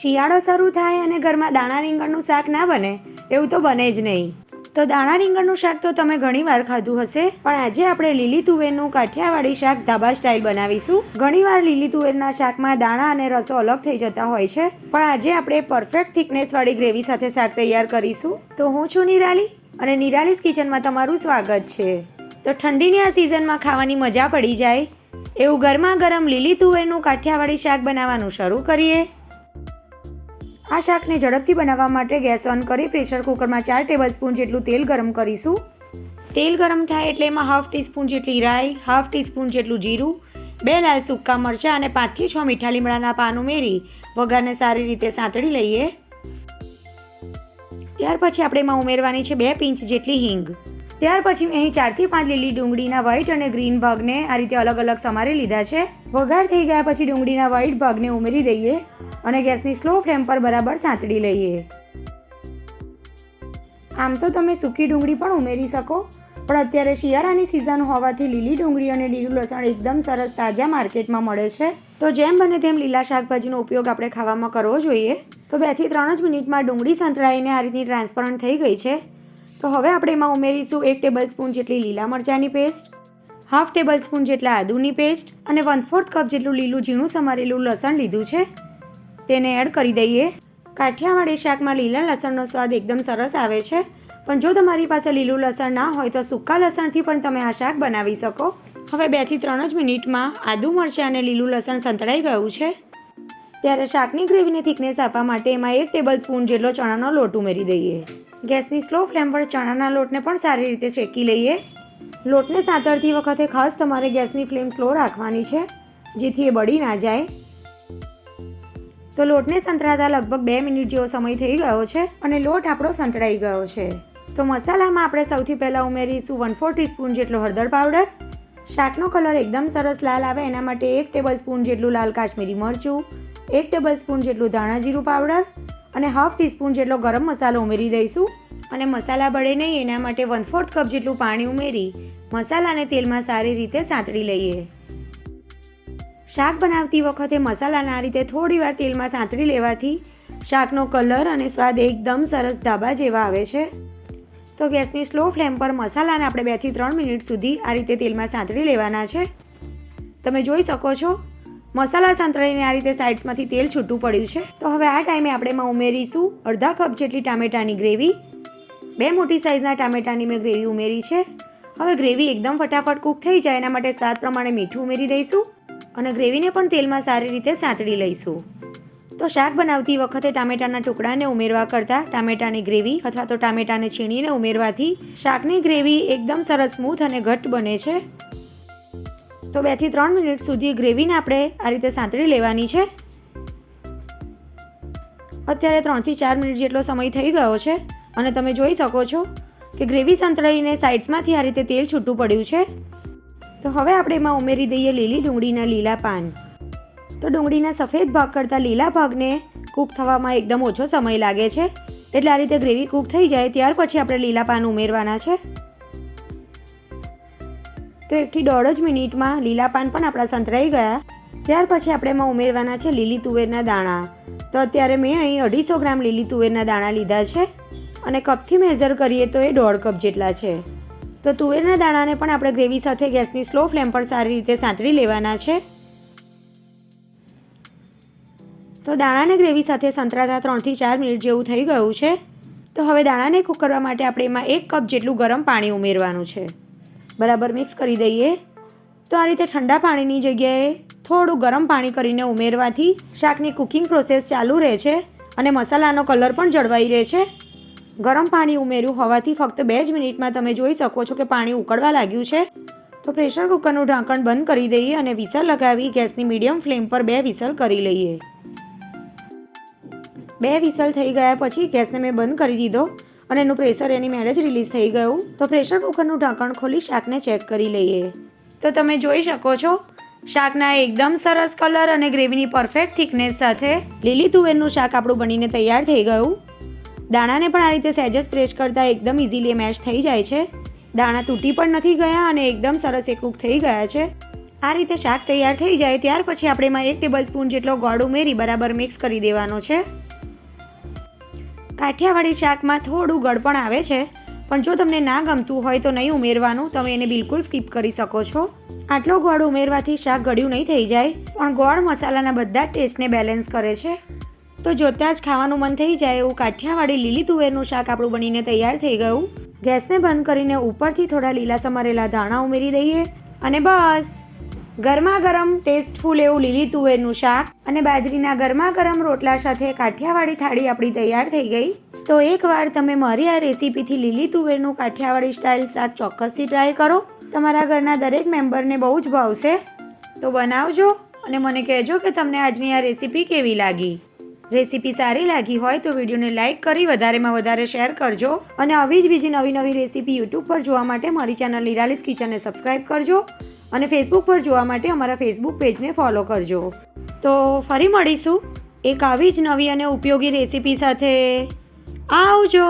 શિયાળો શરૂ થાય અને ઘરમાં દાણા રીંગણનું શાક ના બને, એવું તો બને જ નહીં. તો દાણા રીંગણનું શાક તો તમે ઘણીવાર ખાધું હશે, પણ આજે આપણે લીલી તુવેરનું કાઠિયાવાડી શાક ધાબા સ્ટાઇલ બનાવીશું. ઘણીવાર લીલી તુવેરના શાકમાં દાણા અને રસો અલગ થઈ જતા હોય છે, પણ આજે આપણે પરફેક્ટ થિકનેસવાળી ગ્રેવી સાથે શાક તૈયાર કરીશું. તો હું છું નિરાલી, અને નિરાલીસ કિચનમાં તમારું સ્વાગત છે. તો ઠંડીની આ સિઝનમાં ખાવાની મજા પડી જાય, એવું ગરમા ગરમ લીલી તુવેરનું કાઠિયાવાડી શાક બનાવવાનું શરૂ કરીએ. આ શાકને ઝડપથી બનાવવા માટે ગેસ ઓન કરી પ્રેશર કુકરમાં ચાર ટેબલ સ્પૂન જેટલું તેલ ગરમ કરીશું. તેલ ગરમ થાય એટલે એમાં હાફ ટીસ્પૂન જેટલી રાઈ, હાફ ટીસ્પૂન જેટલું જીરું, બે લાલ સૂકા મરચાં અને પાંચથી છ મીઠા લીમડાના પાન ઉમેરી વઘારને સારી રીતે સાંતળી લઈએ. ત્યાર પછી આપણે એમાં ઉમેરવાની છે બે પિંચ જેટલી હિંગ. ત્યાર પછી મેં અહીં ચારથી પાંચ લીલી ડુંગળીના વ્હાઈટ અને ગ્રીન ભાગને આ રીતે અલગ અલગ સમારી લીધા છે. વઘાર થઈ ગયા પછી ડુંગળીના વ્હાઈટ ભાગને ઉમેરી દઈએ અને ગેસની સ્લો ફ્લેમ પર બરાબર સાંતળી લઈએ. આમ તો તમે સૂકી ડુંગળી પણ ઉમેરી શકો, પણ અત્યારે શિયાળાની સિઝન હોવાથી લીલી ડુંગળી અને લીલું લસણ એકદમ સરસ તાજા માર્કેટમાં મળે છે. તો જેમ બને તેમ લીલા શાકભાજીનો ઉપયોગ આપણે ખાવામાં કરવો જોઈએ. તો બેથી ત્રણ જ મિનિટમાં ડુંગળી સંતળાઈને આ રીતની ટ્રાન્સપરન્ટ થઈ ગઈ છે. તો હવે આપણે એમાં ઉમેરીશું એક ટેબલ સ્પૂન જેટલી લીલા મરચાંની પેસ્ટ હાફ ટેબલ સ્પૂન જેટલા આદુની પેસ્ટ અને વન ફોર્થ કપ જેટલું લીલું ઝીણું સમારેલું લસણ લીધું છે. તેને એડ કરી દઈએ. કાઠિયાવાડી શાકમાં લીલા લસણનો સ્વાદ એકદમ સરસ આવે છે. પણ જો તમારી પાસે લીલું લસણ ના હોય તો સૂકા લસણથી પણ તમે આ શાક બનાવી શકો. હવે બેથી ત્રણ જ મિનિટમાં આદુ મરચાં અને લીલું લસણ સંતળાઈ ગયું છે. ત્યારે શાકની ગ્રેવીને થિકનેસ આપવા માટે એમાં એક ટેબલ સ્પૂન જેટલો ચણાનો લોટ ઉમેરી દઈએ. ગેસની સ્લો ફ્લેમ પર ચણાના લોટને પણ સારી રીતે શેકી લઈએ. લોટને સાતળતી વખતે ખાસ તમારે ગેસની ફ્લેમ સ્લો રાખવાની છે, જેથી એ બળી ના જાય. તો લોટને સંતળાતા લગભગ બે મિનિટ જેવો સમય થઈ ગયો છે અને લોટ આપણો સંતળાઈ ગયો છે. તો મસાલામાં આપણે સૌથી પહેલાં ઉમેરીશું વન ફોર ટીસ્પૂન જેટલો હળદર પાવડર શાકનો કલર એકદમ સરસ લાલ આવે, એના માટે એક ટેબલ સ્પૂન જેટલું લાલ કાશ્મીરી મરચું, એક ટેબલ સ્પૂન જેટલું ધાણા જીરું પાવડર અને હાફ ટીસ્પૂન જેટલો ગરમ મસાલો ઉમેરી દઈશું અને મસાલા બળે નહીં, એના માટે વન ફોર્થ કપ જેટલું પાણી ઉમેરી મસાલાને તેલમાં સારી રીતે સાંતળી લઈએ. શાક બનાવતી વખતે મસાલાને આ રીતે થોડીવાર તેલમાં સાંતળી લેવાથી શાકનો કલર અને સ્વાદ એકદમ સરસ ધાબા જેવા આવે છે. તો ગેસની સ્લો ફ્લેમ પર મસાલાને આપણે બેથી ત્રણ મિનિટ સુધી આ રીતે તેલમાં સાંતળી લેવાના છે. તમે જોઈ શકો છો મસાલા સાંતળીને આ રીતે સાઇડ્સમાંથી તેલ છૂટું પડ્યું છે. તો હવે આ ટાઈમે આપણે એમાં ઉમેરીશું અડધા કપ જેટલી ટામેટાની ગ્રેવી. બે મોટી સાઇઝના ટામેટાની મેં ગ્રેવી ઉમેરી છે. હવે ગ્રેવી એકદમ ફટાફટ કૂક થઈ જાય એના માટે સ્વાદ પ્રમાણે મીઠું ઉમેરી દઈશું અને ગ્રેવીને પણ તેલમાં સારી રીતે સાંતળી લઈશું. તો શાક બનાવતી વખતે ટામેટાના ટુકડાને ઉમેરવા કરતાં ટામેટાની ગ્રેવી અથવા તો ટામેટાને છીણીને ઉમેરવાથી શાકની ગ્રેવી એકદમ સરસ સ્મૂથ અને ઘટ્ટ બને છે. તો બેથી ત્રણ મિનિટ સુધી ગ્રેવીને આપણે આ રીતે સાંતળી લેવાની છે. અત્યારે ત્રણથી ચાર મિનિટ જેટલો સમય થઈ ગયો છે અને તમે જોઈ શકો છો કે ગ્રેવી સંતળાઈને સાઇડ્સમાંથી આ રીતે તેલ છૂટું પડ્યું છે. તો હવે આપણે એમાં ઉમેરી દઈએ લીલી ડુંગળીના લીલા પાન. તો ડુંગળીના સફેદ ભાગ કરતાં લીલા ભાગને કૂક થવામાં એકદમ ઓછો સમય લાગે છે. એટલે આ રીતે ગ્રેવી કૂક થઈ જાય ત્યાર પછી આપણે લીલા પાન ઉમેરવાના છે. તો એકથી દોઢ જ મિનિટમાં લીલા પાન પણ આપણા સંતરાઈ ગયા. ત્યાર પછી આપણે એમાં ઉમેરવાના છે લીલી તુવેરના દાણા. તો અત્યારે મેં અહીં અઢીસો ગ્રામ લીલી તુવેરના દાણા લીધા છે અને કપથી મેઝર કરીએ તો એ દોઢ કપ જેટલા છે. તો તુવેરના દાણાને પણ આપણે ગ્રેવી સાથે ગેસની સ્લો ફ્લેમ પર સારી રીતે સાંતળી લેવાના છે. તો દાણાને ગ્રેવી સાથે સંતરાતા ત્રણથી ચાર મિનિટ જેવું થઈ ગયું છે. તો હવે દાણાને કૂક કરવા માટે આપણે એમાં એક કપ જેટલું ગરમ પાણી ઉમેરવાનું છે. બરાબર મિક્સ કરી દઈએ. તો આ રીતે ઠંડા પાણીની જગ્યાએ થોડું ગરમ પાણી કરીને ઉમેરવાથી શાકની કુકિંગ પ્રોસેસ ચાલુ રહે છે અને મસાલાનો કલર પણ જળવાઈ રહે છે. ગરમ પાણી ઉમેર્યું હોવાથી ફક્ત બે જ મિનિટમાં તમે જોઈ શકો છો કે પાણી ઉકળવા લાગ્યું છે. તો પ્રેશર કુકરનું ઢાંકણ બંધ કરી દઈએ અને વિસલ લગાવી ગેસની મીડિયમ ફ્લેમ પર બે વિસલ કરી લઈએ. બે વિસલ થઈ ગયા પછી ગેસને મેં બંધ કરી દીધો. અને એનું પ્રેશર એની મેળે જ રિલીઝ થઈ ગયું. તો પ્રેશર કુકરનું ઢાંકણ ખોલી શાકને ચેક કરી લઈએ. તો તમે જોઈ શકો છો, શાકના એકદમ સરસ કલર અને ગ્રેવીની પરફેક્ટ થિકનેસ સાથે લીલી તુવેરનું શાક આપણું બનીને તૈયાર થઈ ગયું. દાણાને પણ આ રીતે સહેજ જ પ્રેસ કરતાં એકદમ ઇઝીલી મેશ થઈ જાય છે. દાણા તૂટી પણ નથી ગયા અને એકદમ સરસ એ કૂક થઈ ગયા છે. આ રીતે શાક તૈયાર થઈ જાય, ત્યાર પછી આપણે એમાં એક ટેબલ સ્પૂન જેટલો ગોળ ઉમેરી બરાબર મિક્સ કરી દેવાનો છે. કાઠિયાવાડી શાકમાં થોડું ગળપણ આવે છે, પણ જો તમને ના ગમતું હોય તો નહીં ઉમેરવાનું, તમે એને બિલકુલ સ્કીપ કરી શકો છો. આટલો ગોળ ઉમેરવાથી શાક ગળ્યું નહીં થઈ જાય, પણ ગોળ મસાલાના બધા ટેસ્ટને બેલેન્સ કરે છે. તો જોતાં જ ખાવાનું મન થઈ જાય એવું કાઠિયાવાડી લીલી તુવેરનું શાક આપણું બનીને તૈયાર થઈ ગયું. ગેસને બંધ કરીને ઉપરથી થોડા લીલા સમારેલા ધાણા ઉમેરી દઈએ, અને બસ! ગરમા ગરમ ટેસ્ટફુલ એવું લીલી તુવેરનું શાક અને બાજરીના ગરમા ગરમ રોટલા સાથે કાઠિયાવાડી થાળી આપણી તૈયાર થઈ ગઈ. તો એકવાર તમે મારી આ રેસીપીથી લીલી તુવેરનું કાઠિયાવાડી સ્ટાઇલ શાક ચોક્કસથી ટ્રાય કરો. તમારા ઘરના દરેક મેમ્બરને બહુ જ ભાવશે. તો બનાવજો અને મને કહેજો કે તમને આજની આ રેસીપી કેવી લાગી. રેસીપી સારી લાગી હોય તો વિડીયોને લાઇક કરી વધારેમાં વધારે શેર કરજો અને આવી જ બીજી નવી નવી રેસીપી યુટ્યુબ પર જોવા માટે મારી ચેનલ નિરાલીસ કિચનને સબસ્ક્રાઈબ કરજો. અને ફેસબુક પર જોવા માટે અમારા ફેસબુક પેજને ફોલો કરજો. તો ફરી મળીશું એક આવી જ નવી અને ઉપયોગી રેસીપી સાથે. આવજો!